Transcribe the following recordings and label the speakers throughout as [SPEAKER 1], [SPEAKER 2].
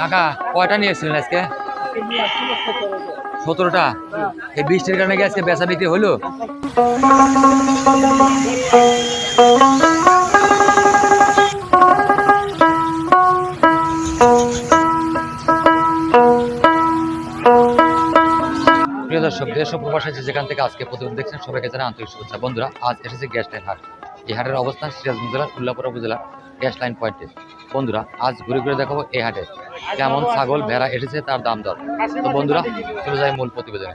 [SPEAKER 1] কাকা, কয়টা নিয়ে এসেছিলেন আজকে? সতেরোটা? এই বৃষ্টির কারণে কি আজকে বেচা বিক্রি হলো? দর্শক, দেশ যেখান থেকে আজকে প্রতিদিন দেখছেন, সবাইকে জানা আন্তরিক শুভেচ্ছা। বন্ধুরা, আজ এসেছে গ্যাস লাইন হাট। এই হাটের অবস্থান সিরাজগঞ্জ জেলার উল্লাপুর উপজেলা গ্যাস লাইন পয়েন্টে। বন্ধুরা, আজ ঘুরে ঘুরে দেখাবো এই হাটে। কেমন ছাগল, ভেড়া এসেছে, তার দাম দর। তো বন্ধুরা, চলে যায় মূল প্রতিবেদনে।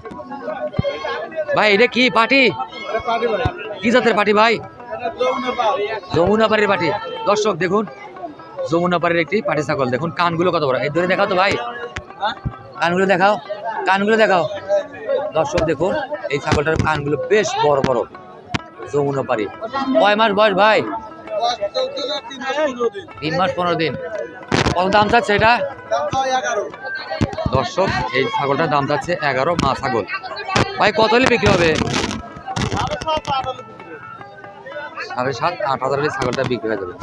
[SPEAKER 1] ভাই, এটা কি পার্টি কি জাতের পার্টি ভাই? যমুনা পাড়ির পার্টি দর্শক, দেখুন যমুনা পাড়ির একটি পাটি ছাগল। দেখুন, কানগুলো কত বড়। এই ধরে দেখাও তো ভাই। কানগুলো দেখাও কানগুলো দেখাও। দর্শক, দেখুন, এই ছাগলটার কানগুলো বেশ বড় বড়। যমুনা পাড়ি কয় মাস বয়স ভাই? তিন মাস, পনেরো দিন। কত দাম চাচ্ছে এটা? দর্শক, এই ছাগলটার দাম চাচ্ছে এগারো, মা ছাগল। ভাই, কত হলে বিক্রি হবে? সাড়ে সাত, আট হাজার হলে ছাগলটা বিক্রি হয়ে যাবে।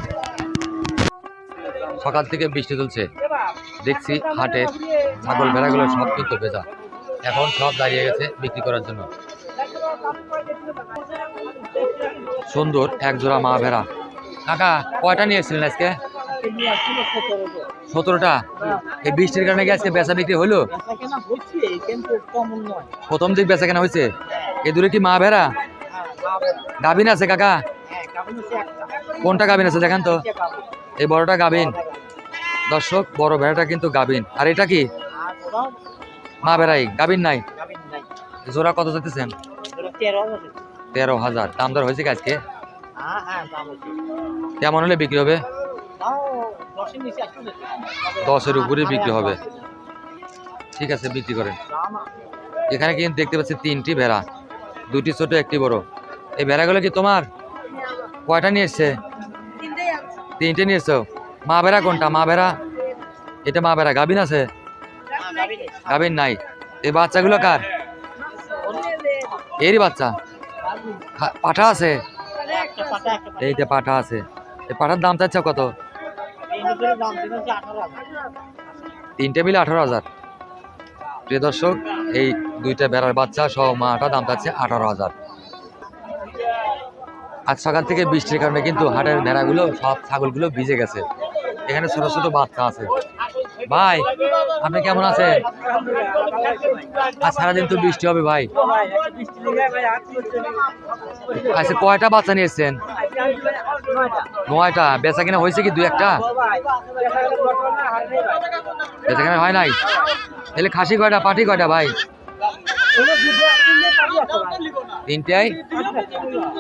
[SPEAKER 1] সকাল থেকে বৃষ্টি চলছে। দেখছি হাটে ছাগল ভেড়াগুলো সব কিন্তু ভেজা। এখন সব দাঁড়িয়ে গেছে বিক্রি করার জন্য। সুন্দর এক জোড়া মা ভেড়া। কাকা কয়টা নিয়েছিলেন আজকে? সতেরোটা। এই বৃষ্টির কারণে কি আজকে বেচা বিক্রি হলো প্রথম দিক বেচা কেনা হয়েছে এ দূরে কি মা ভেড়া? গাভিন আছে কাকা? কোনটা গাভিন আছে দেখেন তো। এই বড়টা গাভিন। দর্শক বড় ভেড়াটা কিন্তু গাভিন। আর এটা কি? মা ভেড়াই গাভিন নাই? জোড়া কত যেতেছেন তেরো হাজার। দাম দর হয়েছে কি আজকে? কেমন হলে বিক্রি হবে? দশের উপরে বিক্রি হবে। ঠিক আছে বিক্রি করেন। এখানে কিন্তু দেখতে পাচ্ছি তিনটি ভেড়া দুটি ছোট একটি বড়। এই ভেড়াগুলো কি তোমার? কয়টা নিয়ে এসছে? তিনটে নিয়ে এসছো। মা ভেড়া কোনটা? মা ভেড়া? এটা মা ভেড়া। গাভিন আছে? গাভিন নাই। এই বাচ্চাগুলো কার? এরই বাচ্চা। পাঠা আছে? এই যে পাঠা আছে। এই পাঠার দাম চাচ্ছে কত? তিনটে মিলে আঠারো হাজার। প্রিয় দর্শক এই দুইটা বেড়ার বাচ্চা সহ মাটা দাম চাচ্ছে আঠারো হাজার। আজ সকাল থেকে বৃষ্টির কারণে কিন্তু হাটের ভেড়াগুলো সব ছাগলগুলো ভিজে গেছে। এখানে ছোট ছোট বাচ্চা আছে। ভাই, আপনি কেমন আছেন? আজ সারাদিন তো বৃষ্টি হবে ভাই। আচ্ছা কয়টা বাচ্চা নিয়েছেন? নয়টা। বেচা কিনা হয়েছে কি দুই একটা? বেচা কিনা হয় নাই? তাহলে খাসি কয়টা, পাটি কয়টা ভাই? তিনটাই?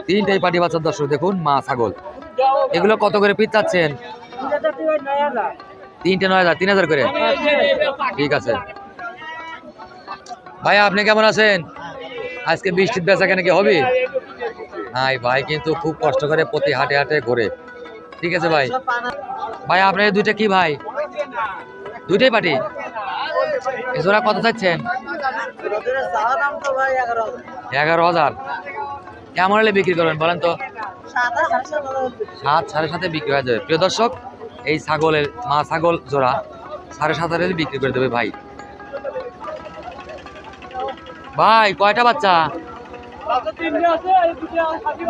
[SPEAKER 1] তিনটাই পাটি বাচ্চার দর্শক দেখুন, মা ছাগল। এগুলো কত করে পিস চাচ্ছেন? তিনটে নয় হাজার, তিন হাজার করে। ঠিক আছে। ভাই আপনি কেমন আছেন? আজকে বৃষ্টির বেচা কেন কি হবে? হাই ভাই, কিন্তু খুব কষ্ট করে প্রতি হাটে হাটে ঘোরে। ঠিক আছে ভাই। ভাই আপনার দুইটা কি ভাই? দুইটাই পাটি এ জোড়া কত চাচ্ছেন? এগারো হাজার। কেমন হলে বিক্রি করবেন বলেন তো? সাত সাড়ে সাথে বিক্রি হয়ে যাবে। প্রিয় দর্শক এই ছাগলের মা ছাগল জোড়া সাড়ে সাত হাজারে বিক্রি করে দেবে ভাই। ভাই কয়টা বাচ্চা?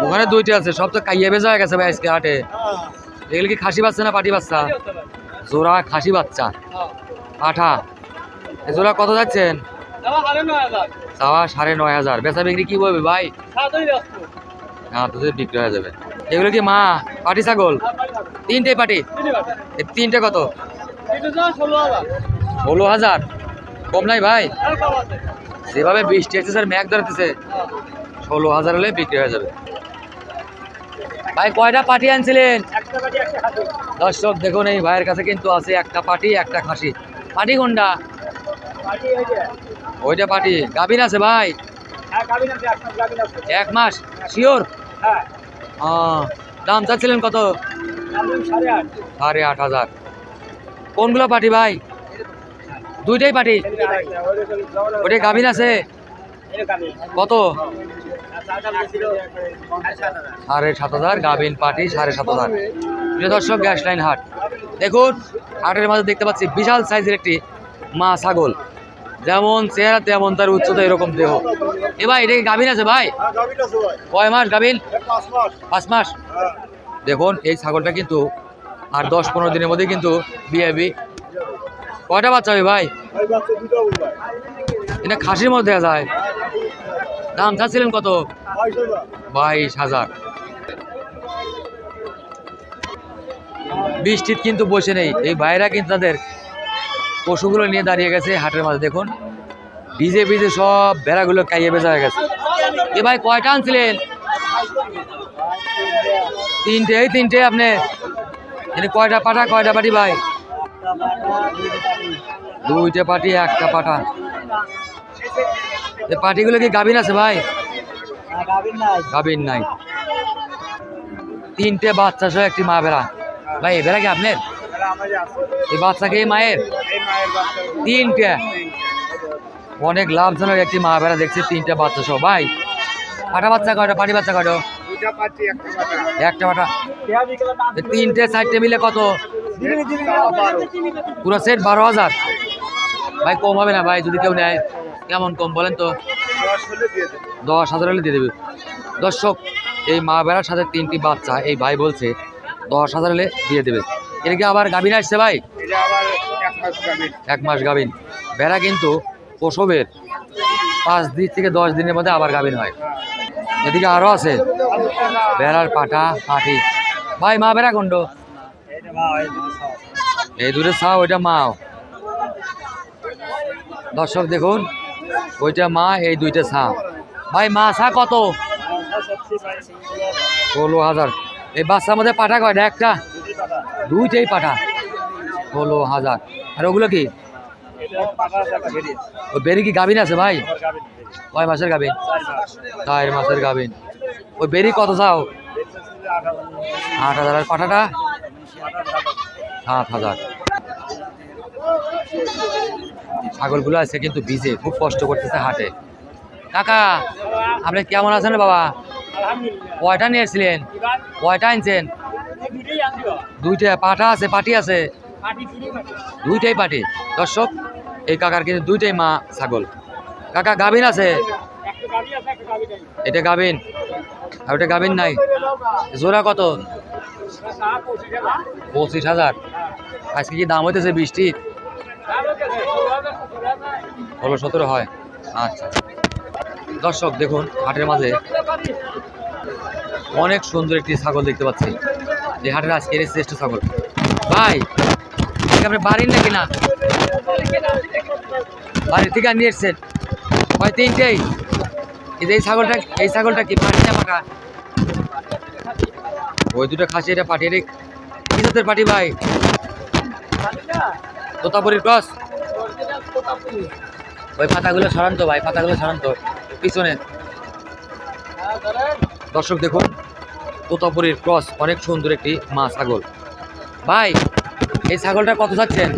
[SPEAKER 1] ওখানে দুইটা আছে সব তো কাইয়া বেজা হয়ে গেছে ভাই আজকে হাটে। এগুলো কি খাসি বাচ্চা না পাটি বাচ্চা? জোড়া খাসি বাচ্চা। পাঠা। এ জোড়া কত যাচ্ছেন? চাওয়া সাড়ে নয় হাজার। বেচা বিক্রি কি বলবে ভাই? হ্যাঁ তোদের বিক্রি হয়ে যাবে। এগুলো কি মা? পাটি ছাগল? তিনটে পাটি তিনটে কত? ষোলো হাজার। কম নাই ভাই? যেভাবে বৃষ্টি আসছে স্যার ম্যাগ ধরতেছে ষোলো হাজার হলে বিক্রি হয়ে যাবে। ভাই কয়টা পাটি আনছিলেন? দর্শক দেখুন এই ভাইয়ের কাছে কিন্তু আছে একটা পাটি একটা খাসি। পাটি কোনটা? ওইটা পাটি গাভিন আছে ভাই? এক মাস? শিওর? দাম চাচ্ছিলেন কত? সাড়ে আট হাজার। কোনগুলো পাটি ভাই? দুইটাই পাটি ওটাই গাভিন আছে? কত? সাড়ে সাত হাজার গাভিন পাটি সাড়ে সাত হাজার। প্রিয় দর্শক গ্যাস লাইন হাট। দেখুন হাটের মাঝে দেখতে পাচ্ছি বিশাল সাইজের একটি মা ছাগল। যেমন চেহারা তেমন তার উচ্চতা এরকম দেহ। এ ভাই এটা কি গাভিন আছে ভাই?
[SPEAKER 2] হ্যাঁ আছে ভাই।
[SPEAKER 1] কয় মাস গাভিন
[SPEAKER 2] এর পাঁচ মাস।
[SPEAKER 1] পাঁচ মাস?
[SPEAKER 2] হ্যাঁ।
[SPEAKER 1] দেখুন, এই ছাগলটা কিন্তু আর দশ পনেরো দিনের মধ্যে কিন্তু বিয়েবি কয়টা বাচ্চা ভাই? এটা খাসির মধ্যে যায় দাম চাচ্ছিলেন কত?
[SPEAKER 2] বাইশ হাজার।
[SPEAKER 1] বৃষ্টির কিন্তু বসে নেই। এই ভাইরা কিন্তু তাদের পশুগুলো নিয়ে দাঁড়িয়ে গেছে হাটের মাঝে, দেখুন। ভিজে ভিজে সব বেড়াগুলো কাইয়ে বেজা হয়ে গেছে। এ ভাই কয়টা আনছিলেন? তিনটে, এই তিনটে আপনি। কয়টা পাঠা, কয়টা পাটি ভাই? দুইটা পাটি একটা পাঠা। এই পাটিগুলো কি গাভিন আছে ভাই? গাভিন নাই। তিনটে বাচ্চা সহ একটি মা বেড়া। ভাই, এ কি আপনার? এই বাচ্চাকে এই মায়ের? তিনটে। অনেক লাভজনক একটি মা বেড়া দেখছি, তিনটে বাচ্চা সহ। ভাই পাটা বাচ্চা কয়টা পাটি বাচ্চা কয়টা?
[SPEAKER 2] একটা
[SPEAKER 1] এই তিনটে চারটে মিলে কত? পুরো সেট বারো হাজার। ভাই কম হবে না ভাই যদি কেউ নেয়। কেমন কম বলেন তো?
[SPEAKER 2] দশ
[SPEAKER 1] হাজার হলে দিয়ে দেবে। দর্শক এই মা বেড়ার সাথে তিনটি বাচ্চা এই ভাই বলছে দশ হাজার হলে দিয়ে দেবে। এটা কি আবার গাভিন আসছে ভাই?
[SPEAKER 2] এক মাস গাভিন।
[SPEAKER 1] এক মাস গাভিন। বেড়া কিন্তু প্রসবের পাঁচ দিন থেকে দশ দিনের মধ্যে আবার গাভিন হয়। এদিকে আরও আছে। বেড়ার পাটা, পাটি। ভাই, মা বেড়া
[SPEAKER 2] ভাই
[SPEAKER 1] এই দূরে ছাও ওইটা মাও দর্শক দেখুন, ওইটা মা, এই দুইটা ছা ভাই, মা ছা কত? ষোলো হাজার। এই বাচ্চার মধ্যে পাঠা কয়টা? একটা? দুইটাই পাঠা ষোলো হাজার। আর ওগুলো কি? ও বেরি কি গাভিন আছে ভাই? কয় মাসের গাভিন? চার মাসের গাভিন। ওই বেরি কত চাও আট হাজার। আর পাঠাটা সাত হাজার। ছাগলগুলো আছে কিন্তু ভিজে, খুব কষ্ট করতেছে হাটে। কাকা, আপনি কেমন আছেন বাবা? কয়টা নিয়েছিলেন কয়টা আনছেন? দুইটা পাঠা আছে, পাটি আছে? দুইটাই পাটি। দর্শক, এই কাকার কিন্তু দুইটাই মা ছাগল। কাকা, গাভিন আছে? এটা গাভিন। আর ওটা গাভিন নাই। জোড়া কত? পঁচিশ হাজার। আজকে কি দাম হইতেছে বৃষ্টি? ষোলো সতেরো হয়। আচ্ছা। দর্শক, দেখুন, হাটের মাঝে অনেক সুন্দর একটি ছাগল দেখতে পাচ্ছি। যে হাটের আজকের শ্রেষ্ঠ ছাগল। ভাই আপনি বাড়ির নাকি না? বাড়ির থেকে নিয়ে এসছেন। হয় তিনটেই। এই যে এই ছাগলটা এই ছাগলটা কি? পাটি না ওই দুটো খাসি এটা পাটি এটা কি পাটি ভাই? তোতাপুরির ক্রস? ওই পাতাগুলো সরান্ত ভাই, পাতাগুলো সরান্ত পিছনে। দর্শক দেখুন, তোতাপুরির ক্রস অনেক সুন্দর একটি মা ছাগল। ভাই, এই ছাগলটা কত যাচ্ছেন?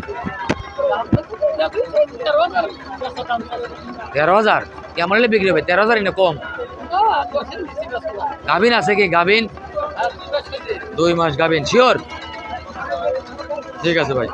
[SPEAKER 1] তেরো হাজার। কেমন বিক্রি হবে তেরো হাজার না কম। গাভিন আছে কি, গাভিন? দুই মাস গাভিন শিওর ঠিক আছে ভাই।